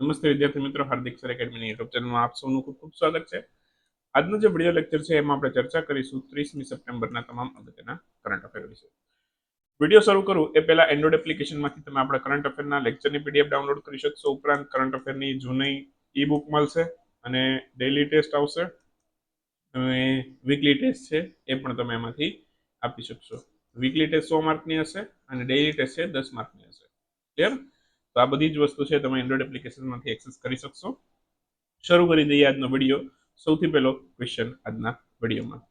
નમસ્તે વિદ્યાર્થી મિત્રો, હાર્દિક સર એકેડમીની યુટ્યુબ ચેનલમાં આપ સૌનું ખૂબ ખૂબ સ્વાગત છે. આજનો જે વીડિયો લેક્ચર છે એમાં આપણે ચર્ચા કરીશું ત્રીસમી સપ્ટેમ્બરના તમામ અગત્યના કરંટ અફેર વિશે. વીડિયો શરૂ કરું એ પહેલા એન્ડ્રોઇડ એપ્લિકેશનમાંથી તમે આપણા કરંટ અફેરના લેક્ચરની પીડીએફ ડાઉનલોડ કરી શકશો. ઉપરાંત કરંટ અફેરની જૂની ઈ બુક મળશે અને ડેઇલી ટેસ્ટ આવશે. અને વીકલી ટેસ્ટ છે એ પણ તમે એમાંથી આપી શકશો. વીકલી ટેસ્ટ સો માર્કની હશે અને ડેઇલી ટેસ્ટ છે દસ માર્કની હશે. ક્લિયર તો આ બધી જ વસ્તુ છે તમે એન્ડ્રોઇડ એપ્લિકેશનમાંથી એક્સેસ કરી શકશો. શરૂ કરી દઈએ આજનો વીડિયો સૌથી પહેલો ક્વેશ્ચન આજના વિડીયોમાં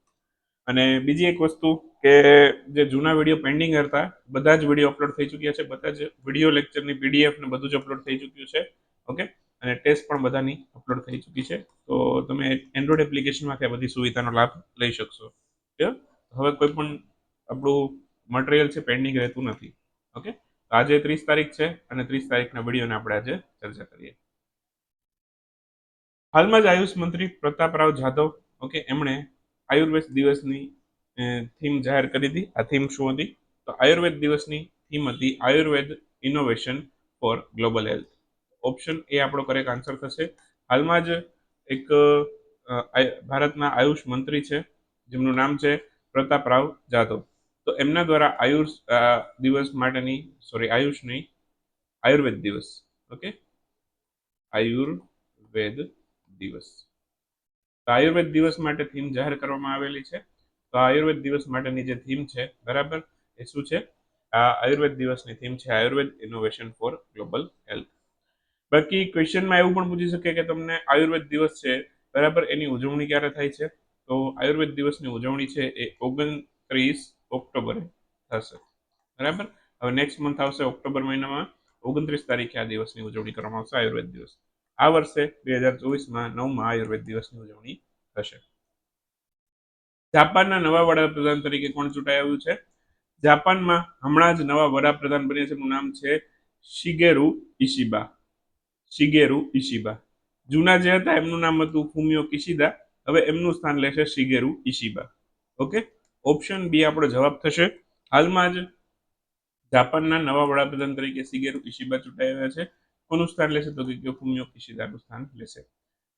અને બીજી એક વસ્તુ કે જે જૂના વીડિયો પેન્ડિંગ હતા, બધા જ વીડિયો અપલોડ થઈ ચૂક્યા છે, બધા જ વીડિયો લેક્ચરની પીડીએફ ને બધું જ અપલોડ થઈ ચૂક્યું છે. ઓકે અને ટેસ્ટ પણ બધાની અપલોડ થઈ ચૂકી છે. તો તમે એન્ડ્રોઇડ એપ્લિકેશનમાંથી આ બધી સુવિધાનો લાભ લઈ શકશો. હવે કોઈ પણ આપણું મટીરિયલ છે પેન્ડિંગ રહેતું નથી. ઓકે આજે ત્રીસ તારીખ છે અને ત્રીસ તારીખના વિડીયોને આપણે આજે ચર્ચા કરીએ. હાલમાં જ આયુષ મંત્રી પ્રતાપરાવ જાધવ, ઓકે, એમણે આયુર્વેદ દિવસની થીમ જાહેર કરી હતી આ થીમ શું હતી? તો આયુર્વેદ દિવસની થીમ હતી Ayurveda innovation for global health option એ આપણો કરેક્ટ આન્સર થશે. હાલમાં જ એક ભારતના આયુષ મંત્રી છે, જેમનું નામ છે પ્રતાપરાવ જાધવ. તો એમના દ્વારા આયુષ દિવસ માટેની સોરી આયુષ નહીં, આયુર્વેદ દિવસ ઓકે આયુર્વેદ દિવસ. તો આયુર્વેદ દિવસ માટે થીમ જાહેર કરવામાં આવેલી છે. તો આયુર્વેદ દિવસ માટેની જે થીમ છે, બરાબર? એ શું છે? આ આયુર્વેદ દિવસની થીમ છે Ayurveda innovation for global health બાકી ક્વેશ્ચનમાં એવું પણ પૂછી શકે કે તમને આયુર્વેદ દિવસ છે, બરાબર? એની ઉજવણી ક્યારે થાય છે? તો આયુર્વેદ દિવસની ઉજવણી છે એ ઓગણત્રીસ ઓક્ટોબરે થશે. બરાબર? હવે નેક્સ્ટ મંથ આવશે ઓક્ટોબર મહિનામાં. ઓગણત્રીસ તારીખે આ દિવસની ઉજવણી કરવામાં આવશે, આયુર્વેદ દિવસ. આ વર્ષે બે હજાર ચોવીસમાં નવમાં આયુર્વેદ દિવસની ઉજવણી થશે. જાપાનના નવા વડાપ્રધાન તરીકે કોણ ચૂંટાઈ છે? જાપાનમાં હમણાં જ નવા વડાપ્રધાન બન્યા છે, એનું નામ છે શિગેરુ ઇશિબા. શિગેરુ ઇશિબા. જૂના જે હતા, એમનું નામ હતું ફુમિયો કિશિદા. હવે એમનું સ્થાન લેશે શિગેરુ ઇશિબા. ઓકે? ઓપ્શન બી આપણો જવાબ થશે. હાલમાં જ જાપાનના નવા વડાપ્રધાન તરીકે સિગેરુ ઇશિબા ચૂંટાઈ આવ્યા છે. કોનું સ્થાન લેશે તો કે ફુમિયો કિશિદાનું સ્થાન લેશે.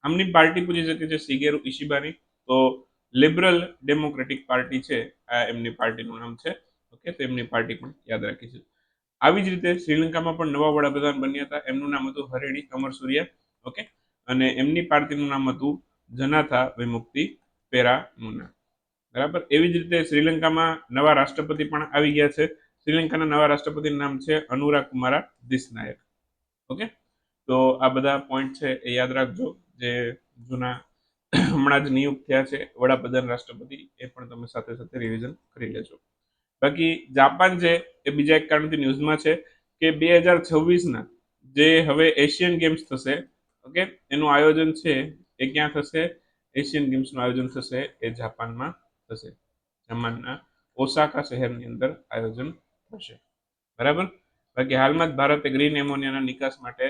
આમની પાર્ટી પૂછી શકે છે સિગેરુ ઇશિબાની તો લિબરલ ડેમોક્રેટિક પાર્ટી છે. આ એમની પાર્ટીનું નામ છે. ઓકે, તો એમની પાર્ટી પણ યાદ રાખીશું. આવી જ રીતે શ્રીલંકામાં પણ નવા વડાપ્રધાન બન્યા હતા. એમનું નામ હતું હરિણી અમરસુરિયા ઓકે, અને એમની પાર્ટીનું નામ હતું જનાથા વિમુક્તિ પેરામુના. બરાબર? એવી જ રીતે શ્રીલંકામાં નવા રાષ્ટ્રપતિ પણ આવી ગયા છે. શ્રીલંકાના નવા રાષ્ટ્રપતિનું નામ છે અનુરા કુમારા દિસનાયક. ઓકે? તો આ બધા પોઈન્ટ છે એ યાદ રાખજો. જે જૂના હમણાં જ નિયુક્ત થયા છે વડાપ્રધાન રાષ્ટ્રપતિ, એ પણ તમે સાથે સાથે રિવિઝન કરી લેજો. બાકી જાપાન છે એ બીજા એક કારણથી ન્યૂઝમાં છે કે બે હજાર છવ્વીસના જે હવે એશિયન ગેમ્સ થશે, ઓકે? એનું આયોજન છે એ ક્યાં થશે? એશિયન ગેમ્સનું આયોજન થશે એ જાપાનમાં. થશે. જમાનના ઓસાકા શહેરની અંદર આયોજન થશે. બરાબર? બાકી હાલમાં જ ભારતે ગ્રીન એમોનિયાના નિકાસ માટે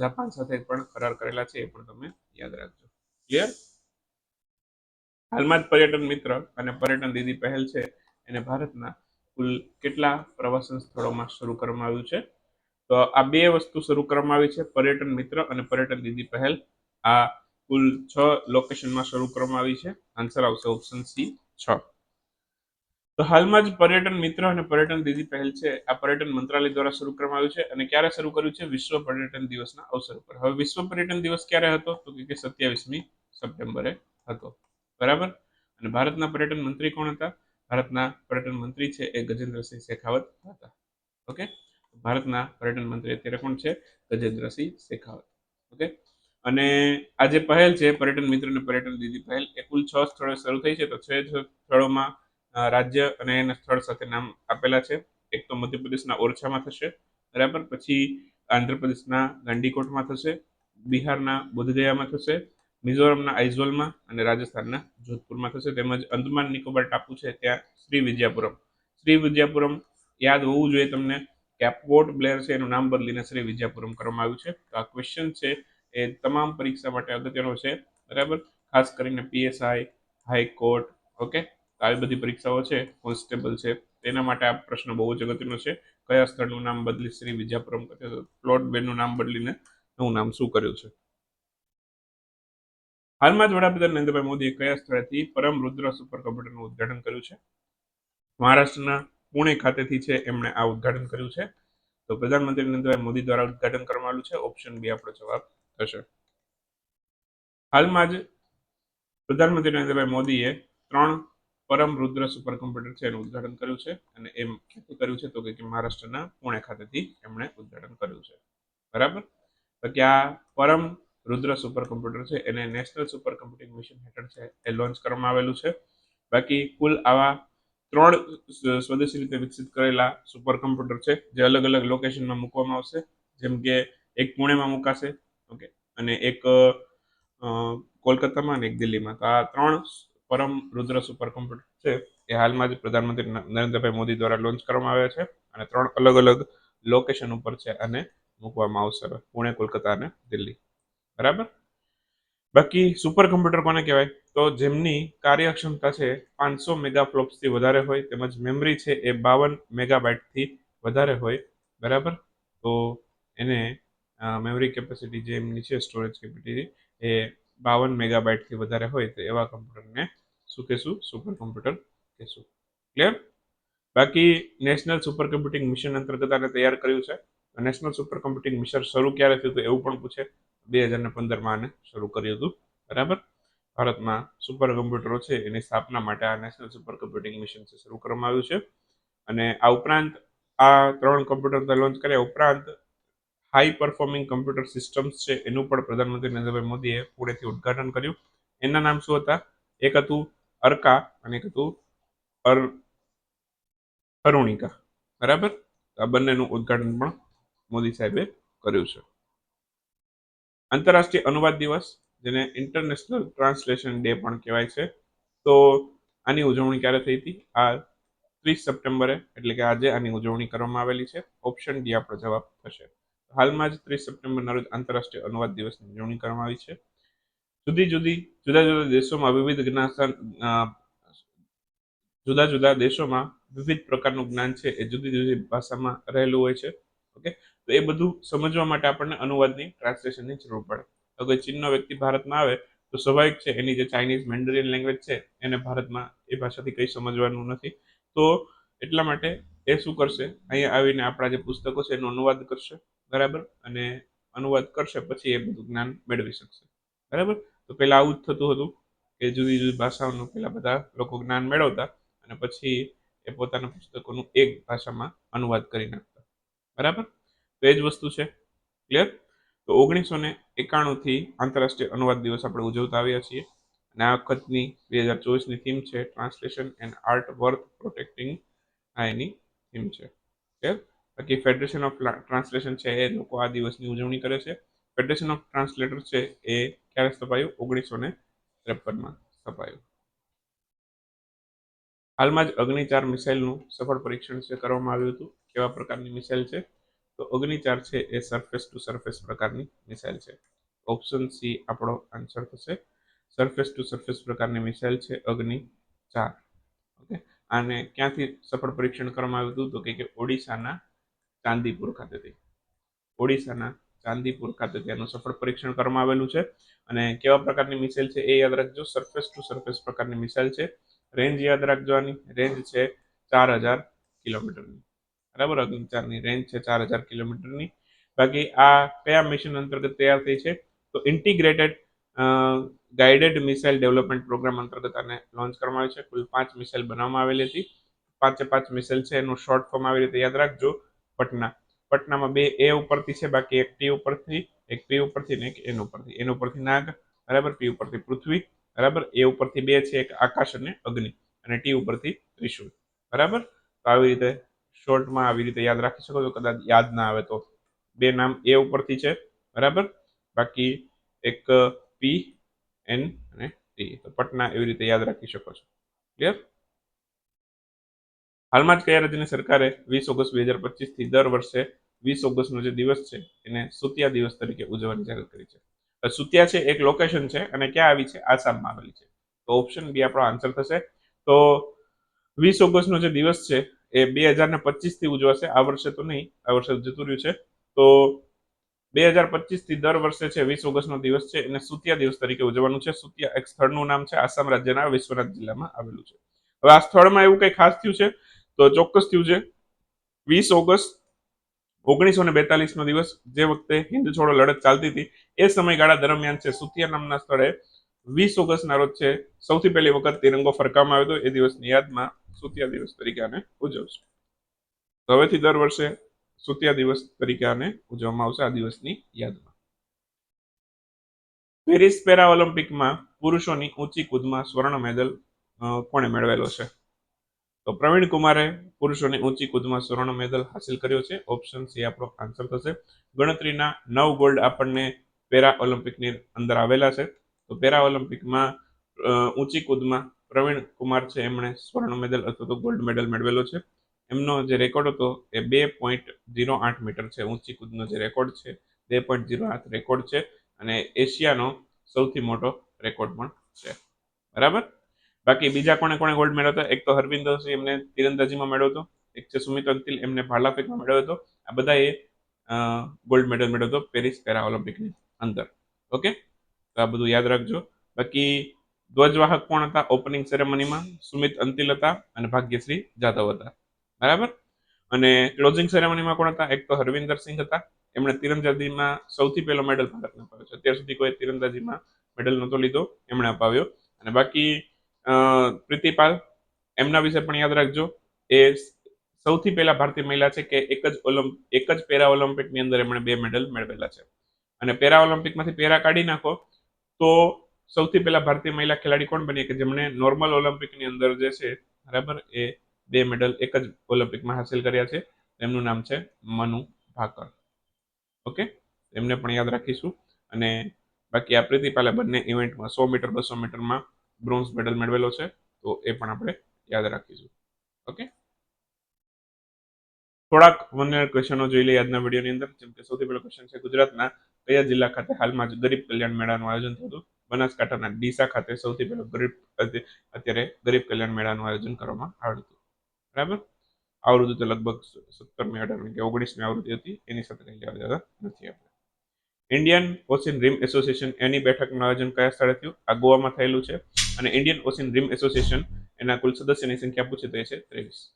જાપાન સાથે પણ કરાર કરેલા છે એ પણ તમે યાદ રાખજો. ક્લિયર હાલમાં જ પર્યટન મિત્ર અને પર્યટન દીદી પહેલ છે. એને ભારતના કુલ કેટલા પ્રવાસન સ્થળોમાં શરૂ કરવામાં આવ્યું છે? તો આ બે વસ્તુ શરૂ કરવામાં આવી છે. પર્યટન મિત્ર અને પર્યટન દીદી પહેલ. આ કુલ છ લોકેશનમાં શરૂ કરવામાં આવી છે. આન્સર આવશે ઓપ્શન સી છ. તો હાલમાં જ પર્યટન મિત્ર અને પર્યટન દીદી પહેલ છે. આ પર્યટન મંત્રાલય દ્વારા શરૂ કરવામાં આવ્યું છે અને ક્યારે શરૂ કર્યું છે? વિશ્વ પર્યટન દિવસના અવસર પર હવે વિશ્વ પર્યટન દિવસ ક્યારે હતો? તો કે સત્યાવીસમી સપ્ટેમ્બરે હતો. બરાબર? અને ભારતના પર્યટન મંત્રી કોણ હતા? ભારતના પર્યટન મંત્રી છે એ ગજેન્દ્રસિંહ શેખાવત હતા. ઓકે? ભારતના પર્યટન મંત્રી અત્યારે કોણ છે? ગજેન્દ્રસિંહ શેખાવત. ઓકે? અને આ જે પહેલ છે, પર્યટન મિત્ર અને પર્યટન દીદી પહેલ, એ કુલ છ સ્થળોએ શરૂ થઈ છે. તો છ સ્થળોમાં રાજ્ય અને એના સ્થળ સાથે નામ આપેલા છે. એક તો મધ્યપ્રદેશના ઓરછામાં થશે, બરાબર? પછી આંધ્રપ્રદેશના ગાંડીકોટમાં થશે, બિહારના બોધગયામાં થશે, મિઝોરમના આઇઝોલમાં અને રાજસ્થાનના જોધપુરમાં થશે. તેમજ અંદમાન નિકોબાર ટાપુ છે, ત્યાં શ્રી વિજયાપુરમ શ્રી વિજયાપુરમ યાદ હોવું જોઈએ તમને, કે આ બ્લેર છે, એનું નામ બદલીને શ્રી વિજયાપુરમ કરવામાં આવ્યું છે. તો આ ક્વેશ્ચન છે એ તમામ પરીક્ષા માટે અગત્યનો છે, બરાબર? ખાસ કરીને પીએસઆઈ હાઈકોર્ટ ઓકે? આવી બધી પરીક્ષાઓ છે, કોન્સ્ટેબલ છે. તેના માટે આ પ્રશ્ન બહુ જ અગત્યનો છે. કયા સ્થળનું નામ બદલી શ્રી તો પ્લોટ બેનું નામ બદલીને નવું નામ શું કર્યું છે? હાલમાં જ વડાપ્રધાન નરેન્દ્રભાઈ મોદીએ કયા સ્થળેથી પરમ રુદ્ર સુપર કમ્પ્યુટરનું ઉદ્ઘાટન કર્યું છે? મહારાષ્ટ્રના પુણે ખાતેથી છે એમણે આ ઉદ્ઘાટન કર્યું છે. તો પ્રધાનમંત્રી નરેન્દ્રભાઈ મોદી દ્વારા ઉદ્ઘાટન કરવામાં આવ્યું છે. ઓપ્શન બી આપણો જવાબ થશે. હાલમાં જ પ્રધાનમંત્રી નરેન્દ્રભાઈ મોદીએ ત્રણ પરમ રુદ્ર સુપર કોમ્પ્યુટર છે એનું ઉદ્ઘાટન કર્યું છે અને એમ ક્યાંથી કર્યું છે તો કે મહારાષ્ટ્રના પુણે ખાતેથી એમણે ઉદ્ઘાટન કર્યું છે. બરાબર? તો કે આ પરમ રુદ્ર સુપર કમ્પ્યુટર છે, એને નેશનલ સુપર કમ્પ્યુટિંગ મિશન હેઠળ છે એ લોન્ચ કરવામાં આવેલું છે. બાકી કુલ આવા ત્રણ સ્વદેશી રીતે વિકસિત કરેલા સુપર કમ્પ્યુટર છે, જે અલગ અલગ લોકેશનમાં મૂકવામાં આવશે. જેમ કે એક પુણેમાં મુકાશે ઓકે અને એક કોલકાતામાં અને એક દિલ્હીમાં. તો આ ત્રણ પરમ રુદ્ર સુપર કોમ્પ્યુટર છે. એ હાલમાં જ પ્રધાનમંત્રી નરેન્દ્રભાઈ મોદી દ્વારા લોન્ચ કરવામાં આવ્યા છે. અને ત્રણ અલગ અલગ લોકેશન ઉપર છે અને મૂકવામાં આવશે પુણે, કોલકાતા અને દિલ્હી. બરાબર? બાકી સુપર કમ્પ્યુટર કોને કહેવાય? તો જેમની કાર્યક્ષમતા છે પાંચસો મેગા ફ્લોપ્સથી વધારે હોય, તેમજ મેમરી છે એ બાવન મેગાબાઇટથી વધારે હોય. બરાબર? તો એને મેમરી કેપેસિટી જે એમની છે સ્ટોરેજ કેપેસિટી એ બાવન મેગાબાઇટથી વધારે હોય તો એવા કમ્પ્યુટરને શું કહેશું? સુપર કોમ્પ્યુટર કહેશું. ક્લિયર બાકી નેશનલ સુપર કમ્પ્યુટિંગ મિશન અંતર્ગત આને તૈયાર કર્યું છે. નેશનલ સુપર કમ્પ્યુટિંગ મિશન શરૂ ક્યારે થયું હતું એવું પણ પૂછે. બે હજાર ને પંદરમાં આને શરૂ કર્યું હતું. બરાબર? ભારતમાં સુપર કમ્પ્યુટરો છે, એની સ્થાપના માટે આ નેશનલ સુપર કમ્પ્યુટિંગ મિશન શરૂ કરવામાં આવ્યું છે. અને આ ઉપરાંત આ ત્રણ કમ્પ્યુટર લોન્ચ કર્યા. ઉપરાંત હાઈ પરફોર્મિંગ કમ્પ્યુટર સિસ્ટમ્સ છે, એનું પણ પ્રધાનમંત્રી નરેન્દ્રભાઈ મોદીએ પુણેથી ઉદઘાટન કર્યું. એના નામ શું હતા? એક હતું અર્કા અને એક હતું અર, અરુણિકા. બરાબર? આ બંનેનું ઉદઘાટન પણ મોદી સાહેબે કર્યું છે. આંતરરાષ્ટ્રીય અનુવાદ દિવસ, જેને ઇન્ટરનેશનલ ટ્રાન્સલેશન ડે પણ કહેવાય છે. તો આની ઉજવણી ક્યારે થઈ હતી? આ ત્રીસ સપ્ટેમ્બરે, એટલે કે આજે આની ઉજવણી કરવામાં આવેલી છે. ઓપ્શન ડી આપણો જવાબ થશે. હાલમાં જ ત્રીસ સપ્ટેમ્બરના રોજ આંતરરાષ્ટ્રીય અનુવાદ દિવસની ઉજવણી કરવામાં આવી છે. જુદી જુદી, જુદા જુદા દેશોમાં વિવિધ જ્ઞાન જુદા જુદા દેશોમાં વિવિધ પ્રકારનું જ્ઞાન છે એ જુદી જુદી ભાષામાં રહેલું હોય છે. ઓકે? તો એ બધું સમજવા માટે આપણને અનુવાદની ટ્રાન્સલેશનની જરૂર પડે. તો કોઈ ચીનનો વ્યક્તિ ભારતમાં આવે, તો સ્વાભાવિક છે એની જે ચાઇનીઝ મેન્ડરિયન લેંગ્વેજ છે, એને ભારતમાં એ ભાષાથી કંઈ સમજવાનું નથી. તો એટલા માટે એ શું કરશે? અહીંયા આવીને આપણા જે પુસ્તકો છે એનો અનુવાદ કરશે. બરાબર? અને અનુવાદ કરશે, પછી એ બધું જ્ઞાન મેળવી શકશે. બરાબર? તો પહેલાં આવું જ થતું હતું કે જુદી જુદી ભાષાઓનું પહેલાં બધા લોકો જ્ઞાન મેળવતા અને પછી એ પોતાના પુસ્તકોનું એક ભાષામાં અનુવાદ કરી નાખતા. બરાબર? તો એ જ વસ્તુ છે. ક્લિયર તો ઓગણીસો ને એકાણુંથી આંતરરાષ્ટ્રીય અનુવાદ દિવસ આપણે ઉજવતા આવ્યા છીએ. અને આ વખતની બે હજાર ચોવીસની થીમ છે translation and art worth protecting આ એની થીમ છે. ક્લિયર બાકી ફેડરેશન ઓફ ટ્રાન્સલેશન છે એ લોકો આ દિવસની ઉજવણી કરે છે. ફેડરેશન ઓફ ટ્રાન્સલેટર છે એ ક્યારે સ્થપાયું? ઓગણીસો ને ત્રેપનમાં સ્થપાયું. હાલમાં જ અગ્નિ ચાર મિસાઇલનું સફળ પરીક્ષણ છે, કરવામાં આવ્યું હતું. કેવા પ્રકારની મિસાઇલ છે? તો અગ્નિ ચાર છે એ સરફેસ ટુ સરફેસ પ્રકારની મિસાઇલ છે. ઓપ્શન સી આપણો આન્સર થશે. સરફેસ ટુ સરફેસ પ્રકારની મિસાઇલ છે અગ્નિ ચાર ઓકે? આને ક્યાંથી સફળ પરીક્ષણ કરવામાં આવ્યું હતું? તો કે ઓડિશાના ચાંદીપુર ખાતેથી. ઓડિશાના ચાંદીપુર ખાતે તેનું સફળ પરીક્ષણ કરવામાં આવેલું છે અને કેવા પ્રકારની મિસાઇલ છે એ યાદ રાખજો. સરફેસ ટુ સરફેસ પ્રકારની મિસાઇલ છે. રેન્જ યાદ રાખજો આની રેન્જ છે ચાર હજાર કિલોમીટરની. બરાબર? અગ્નિચારની રેન્જ છે ચાર હજાર કિલોમીટરની. બાકી આ કયા મિશન અંતર્ગત તૈયાર થઈ છે? તો integrated guided missile development programme અંતર્ગત આને લોન્ચ કરવામાં આવી છે. કુલ પાંચ મિસાઇલ બનાવવામાં આવેલી હતી. પાંચે પાંચ મિસાઇલ છે. એનું શોર્ટ ફોર્મ આવી રીતે યાદ રાખજો. પટના. પટનામાં બે એ ઉપરથી છે, બાકી એક ટી ઉપરથી, એક પી ઉપરથી ને એક એન ઉપરથી. એન ઉપરથી નાગ, બરાબર? પી ઉપરથી પૃથ્વી, બરાબર? એ ઉપરથી બે છે, એક આકાશ અને અગ્નિ, અને ટી ઉપરથી ત્રિશુલ બરાબર? તો આવી રીતે શોર્ટમાં આવી રીતે યાદ રાખી શકો છો. કદાચ યાદ ના આવે તો. બે નામ એ ઉપરથી છે, બરાબર? બાકી એક પી, એન અને ટી. તો પટના એવી રીતે યાદ રાખી શકો છો. ક્લિયર? હાલમાં જ કયા રાજ્યની સરકારે વીસ ઓગસ્ટ બે હજાર પચીસથી દર વર્ષે વીસ ઓગસ્ટનો જે દિવસ છે, એને સુતિયા દિવસ તરીકે ઉજવવાની જાહેરાત કરી છે. સુતિયા છે એક લોકેશન છે અને ક્યાં આવી છે? આસામમાં આવેલી છે. તો ઓપ્શન બી આપણો આન્સર થશે. તો વીસ ઓગસ્ટનો જે દિવસ છે, એ બે હજાર ને પચીસથી ઉજવાશે. આ વર્ષે તો નહીં, આ વર્ષે જતું રહ્યું છે. તો બે હજાર પચીસથી દર વર્ષે છે વીસ ઓગસ્ટનો દિવસ છે, એને સુતિયા દિવસ તરીકે ઉજવવાનું છે. સુતિયા એક સ્થળનું નામ છે આસામ રાજ્યના વિશ્વનાથ જિલ્લામાં આવેલું છે. હવે આ સ્થળમાં એવું કંઈ ખાસ થયું છે? તો ચોક્કસ થયું છે. વીસ ઓગસ્ટ ઓગણીસો ને બેતાલીસ નો દિવસ, જે વખતે હિન્દ છોડો લડત ચાલતી હતી, એ સમયગાળા દરમિયાન છે સુતિયા નામના સ્થળે વીસ ઓગસ્ટના રોજ છે, સૌથી પહેલી વખત તિરંગો ફરકાવવામાં આવ્યો હતો. એ દિવસની યાદમાં સુતિયા દિવસ તરીકે આને ઉજવશું. તો હવેથી દર વર્ષે સુતિયા દિવસ તરીકે આને ઉજવવામાં આવશે આ દિવસની યાદમાં. પેરિસ પેરા ઓલિમ્પિકમાં પુરુષોની ઊંચી કૂદમાં સ્વર્ણ મેડલ કોણે મેળવેલો છે? તો પ્રવીણ કુમારે પુરુષોની ઊંચી કૂદમાં સ્વર્ણ મેડલ હાંસિલ કર્યો છે. ઓપ્શન સી આપણો આન્સર થશે. ગણતરીના નવ ગોલ્ડ આપણને પેરા ઓલિમ્પિકની અંદર આવેલા છે. તો પેરા ઓલિમ્પિકમાં ઊંચી કૂદમાં પ્રવીણ કુમાર છે, એમણે સ્વર્ણ મેડલ અથવા તો ગોલ્ડ મેડલ મેળવેલો છે. એમનો જે રેકોર્ડ હતો એ બે પોઈન્ટ ઝીરો આઠ મીટર છે. ઊંચી કૂદનો જે રેકોર્ડ છે, બે પોઈન્ટ ઝીરો આઠ રેકોર્ડ છે. અને એશિયાનો સૌથી મોટો રેકોર્ડ પણ છે. બરાબર? બાકી બીજા કોણે કોણે ગોલ્ડ મેળવ્યો હતો એક તો હરવિંદર સિંહ એમને તીરંદાજીમાં મેળવ્યો હતો. એક છે સુમિત અંતિલ, એમને ભાલા ફેંકમાં મેળવ્યો હતો. આ બધાએ ગોલ્ડ મેડલ મેળવ્યો હતો પેરિસ પેરા ઓલિમ્પિકની અંદર. ઓકે? તો આ બધું યાદ રાખજો. બાકી ધ્વજવાહક કોણ હતા? ઓપનિંગ સેરેમનીમાં સુમિત અંતિલ હતા અને ભાગ્યશ્રી જાધવ હતા. બરાબર? અને ક્લોઝિંગ સેરેમનીમાં કોણ હતા? એક તો હરવિંદર સિંહ હતા. એમણે તીરંદાજીમાં સૌથી પહેલો મેડલ ભારતને અપાવ્યો છે. અત્યાર સુધી કોઈ તીરંદાજીમાં મેડલ નહોતો લીધો. એમણે અપાવ્યો. અને બાકી પ્રીતિપાલ, એમના વિશે પણ યાદ રાખજો. એ સૌથી પહેલા ભારતીય મહિલા છે કે એક જ ઓલિમ્પ એક જ પેરા ઓલિમ્પિકની અંદર એમણે બે મેડલ મેળવેલા છે. અને પેરા ઓલિમ્પિકમાંથી પેરા કાઢી નાખો, તો સૌથી પહેલા ભારતીય મહિલા ખેલાડી કોણ બની? કે જેમણે નોર્મલ ઓલિમ્પિકની અંદર જે છે, બરાબર, એ બે મેડલ એક જ ઓલિમ્પિકમાં હાંસિલ કર્યા છે. એમનું નામ છે મનુ ભાકર. ઓકે? એમને પણ યાદ રાખીશું. અને બાકી આ પ્રીતિપાલે બંને ઇવેન્ટમાં સો મીટર, બસો મીટરમાં બ્રોન્ઝ મેડલ મેળવેલો છે, તો એ પણ આપણે યાદ રાખીશું. ઓકે? થોડાક મને ક્વેશ્ચનો જોઈ લઈએ આજના વિડીયોની અંદર. જેમ કે સૌથી પહેલો ક્વેશ્ચન છે ગુજરાતના કયા જિલ્લા ખાતે હાલમાં જ ગરીબ કલ્યાણ મેળાનું આયોજન થયું હતું? બનાસકાંઠાના ડીસા ખાતે સૌથી પહેલો ગરીબ અત્યારે ગરીબ કલ્યાણ મેળાનું આયોજન કરવામાં આવ્યું હતું. બરાબર? આવૃત્તિ તો લગભગ સત્તરમી, અઢારમી કે ઓગણીસમી આવૃત્તિ હતી. એની સાથે કંઈ લેવા દેવા નથી આપણે. ઇન્ડિયન ઓશિન રીમ એસોસિએશન એની બેઠકનું આયોજન કયા સ્થળે થયું? આ ગોવામાં થયેલું છે. અને ઇન્ડિયન ઓશિન રીમ એસોસિએશન એના કુલ સદસ્યની સંખ્યા પૂછી થઈ છે ત્રેવીસ.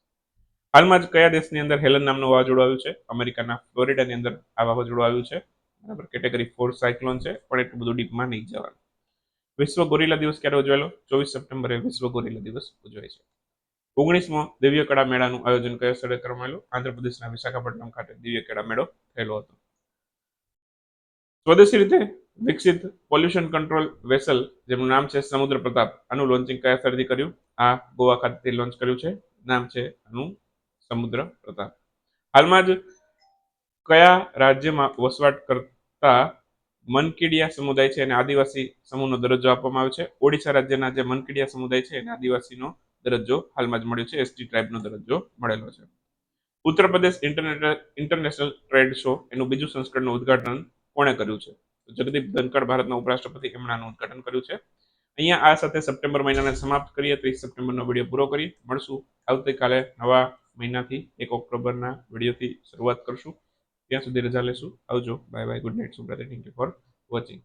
હાલમાં જ કયા દેશની અંદર હેલન નામનું વાવાઝોડું આવ્યું છે? અમેરિકાના ફ્લોરિડાની અંદર આ વાવાઝોડું આવ્યું છે. બરાબર. કેટેગરી ફોર સાયક્લોન છે. પણ એટલું બધું ડીપમાં નહીં જવાનું. વિશ્વ ગોરીલા દિવસ ક્યારે ઉજવાયેલો? ચોવીસ સપ્ટેમ્બરે વિશ્વ ગોરીલા દિવસ ઉજવાય છે. ઓગણીસમો દિવ્ય કળા મેળાનું આયોજન કયા સ્થળે કરવામાં આંધ્રપ્રદેશના વિશાખાપટ્ટનમ ખાતે દિવ્ય કળા મેળો થયેલો હતો. સ્વદેશી રીતે વિકસિત પોલ્યુશન કંટ્રોલ વેસલ જેનું નામ છે સમુદ્ર પ્રતાપ, આનું લોન્ચિંગ કયા સ્થળથી કર્યું? આ ગોવા ખાતેથી લોન્ચ કર્યું છે. નામ છે આનું સમુદ્ર પ્રતાપ. હાલમાં જ કયા રાજ્યમાં વસવાટ કરતા મનકીડિયા સમુદાય છે એને આદિવાસી સમૂહનો દરજ્જો આપવામાં આવ્યો છે. ઓડિશા રાજ્યના જે મનકીડિયા સમુદાય છે એને આદિવાસીનો દરજ્જો હાલમાં જ મળ્યો છે. એસટી ટ્રાઇબનો દરજ્જો મળેલો છે. Uttar Pradesh international trade show એનું બીજું સંસ્કરણનું ઉદ્ઘાટન કોણે કર્યું છે? જગદીપ ધનકડ ભારતના ઉપરાષ્ટ્રપતિ એમનાનું ઉદઘાટન કર્યું છે. અહીંયા આ સાથે સપ્ટેમ્બર મહિનાને સમાપ્ત કરીએ ત્રીસ સપ્ટેમ્બરનો વીડિયો પૂરો કરી મળશું આવતીકાલે નવા મહિનાથી, એક ઓક્ટોબરના વિડીયોથી શરૂઆત કરશું. ત્યાં સુધી રજા લેશું. આવજો. Bye bye. Good night, Subrata. Thank you for watching.